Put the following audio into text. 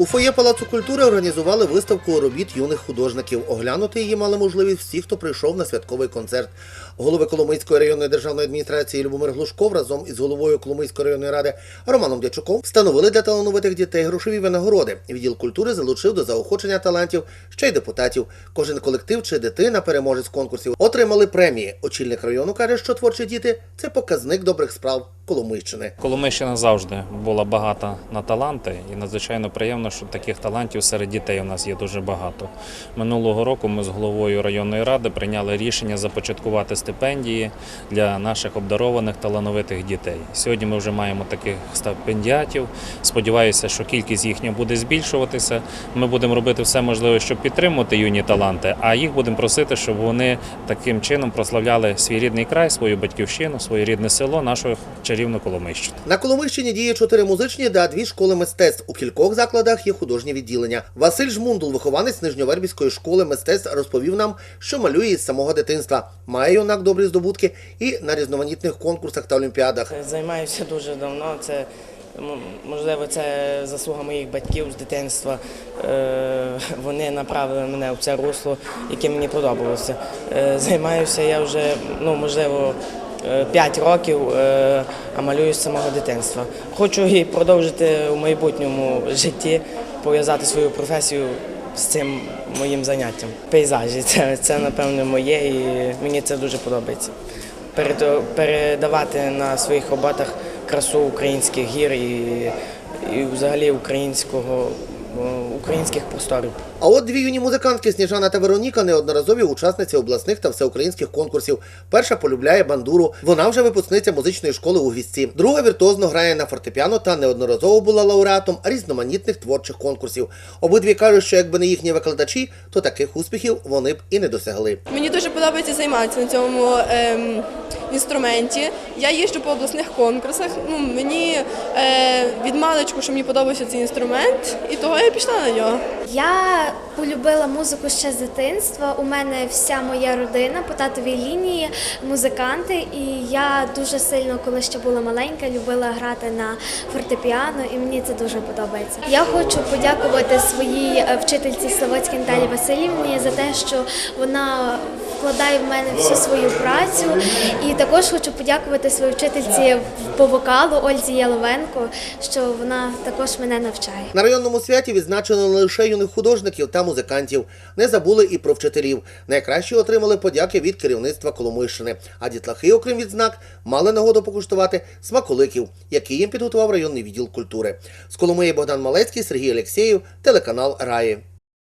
У фоє Палацу культури організували виставку робіт юних художників. Оглянути її мали можливість всі, хто прийшов на святковий концерт. Голови Коломийської районної державної адміністрації Любомир Глушков разом із головою Коломийської районної ради Романом Дячуком встановили для талановитих дітей грошові винагороди. Відділ культури залучив до заохочення талантів ще й депутатів. Кожен колектив чи дитина, переможець конкурсів, отримали премії. Очільник району каже, що творчі діти це показник добрих справ Коломийщини. Коломийщина завжди була багата на таланти, і надзвичайно приємно, що таких талантів серед дітей у нас є дуже багато. Минулого року ми з головою районної ради прийняли рішення започаткувати стипендії для наших обдарованих талановитих дітей. Сьогодні ми вже маємо таких стипендіатів. Сподіваюся, що кількість їхня буде збільшуватися. Ми будемо робити все можливе, щоб підтримувати юні таланти, а їх будемо просити, щоб вони таким чином прославляли свій рідний край, свою батьківщину, своє рідне село, нашу чарівну Коломийщину. На Коломийщині діє чотири музичні та дві школи мистецтв. У кількох закладах є художні відділення. Василь Жмундул, вихованець Нижньовербівської школи мистецтв, розповів нам, що малює із самого дитинства. Має юнак добрі здобутки і на різноманітних конкурсах та олімпіадах. Займаюся дуже давно. Це можливо це заслуга моїх батьків з дитинства. Е, Вони направили мене в це русло, яке мені подобалося. Е, Займаюся я вже ну можливо. 5 років, е, а малюю з самого дитинства. Хочу і продовжити у майбутньому житті, пов'язати свою професію з цим моїм заняттям. Пейзажі це, це напевно моє і мені це дуже подобається перед- передавати на своїх роботах красу українських гір і, і взагалі українського, українських просторів. А от дві юні музикантки Сніжана та Вероніка неодноразові учасниці обласних та всеукраїнських конкурсів. Перша полюбляє бандуру. Вона вже випускниця музичної школи у Гвісті. Друга віртуозно грає на фортепіано та неодноразово була лауреатом різноманітних творчих конкурсів. Обидві кажуть, що якби не їхні викладачі, то таких успіхів вони б і не досягли. Мені дуже подобається займатися на цьому ем, інструменті. Я їжджу по обласних конкурсах. Ну, мені е, від маличку, що мені подобався цей інструмент, і того я пішла на нього. Я полюбила музику ще з дитинства. У мене вся моя родина по татовій лінії музиканти, і я дуже сильно, коли ще була маленька, любила грати на фортепіано, і мені це дуже подобається. Я хочу подякувати своїй е, вчительці Славоцькій Наталі Васильівні за те, що вона вкладає в мене всю свою працю. І також хочу подякувати своїй вчительці по вокалу Ользі Яловенко, що вона також мене навчає. На районному святі відзначено не лише юних художників та музикантів. Не забули і про вчителів. Найкращі отримали подяки від керівництва Коломийщини. А дітлахи, окрім відзнак, мали нагоду покуштувати смаколиків, які їм підготував районний відділ культури. З Коломиї Богдан Малецький, Сергій Олексєєв, телеканал Раї.